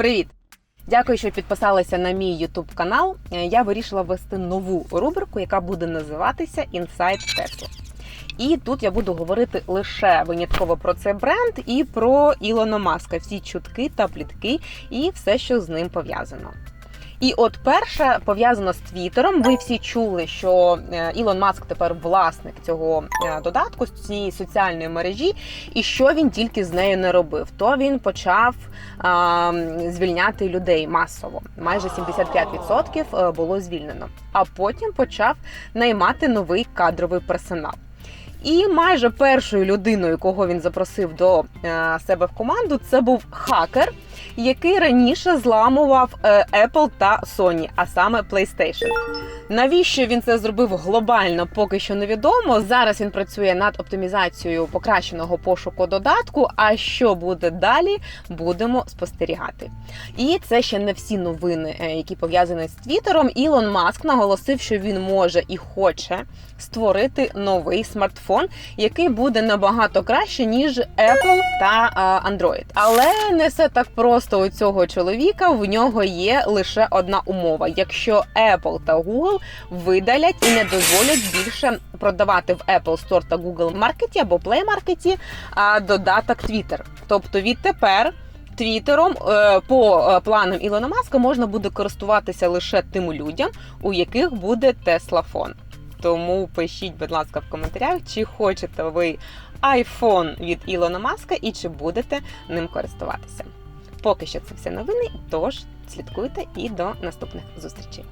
Привіт! Дякую, що підписалися на мій YouTube канал. Е, Я вирішила ввести нову рубрику, яка буде називатися Inside Tesla. І тут я буду говорити лише винятково про цей бренд і про Ілона Маска, всі чутки та плітки і все, що з ним пов'язано. І от перше пов'язано з Твіттером. Ви всі чули, що е, Ілон Маск тепер власник цього е, додатку з цієї соціальної мережі, і що він тільки з нею не робив. То він почав а, звільняти людей масово. Майже 75% е, було звільнено. А потім почав наймати новий кадровий персонал. І майже першою людиною, кого він запросив до себе в команду, це був хакер, який раніше зламував е, Apple та Sony, а саме PlayStation. Навіщо він це зробив глобально, поки що невідомо. Зараз він працює над оптимізацією покращеного пошуку додатку. А що буде далі, будемо спостерігати. І це ще не всі новини, е, які пов'язані з Твіттером. Ілон Маск наголосив, що він може і хоче створити новий смартфон, який буде набагато краще ніж Apple та е, Android. Але не все так просто у цього чоловіка. В нього є лише одна умова: якщо Apple та Google видалять і не дозволять більше продавати в Apple Store та Google Market або Play Market а, додаток Twitter. Тобто відтепер. Твіттером е, по е, планам Ілона Маска можна буде користуватися лише тим людям, у яких буде Теслафон. Тому пишіть, будь ласка, в коментарях, чи хочете ви iPhone від Ілона Маска і чи будете ним користуватися. Поки що це все новини, тож слідкуйте і до наступних зустрічей.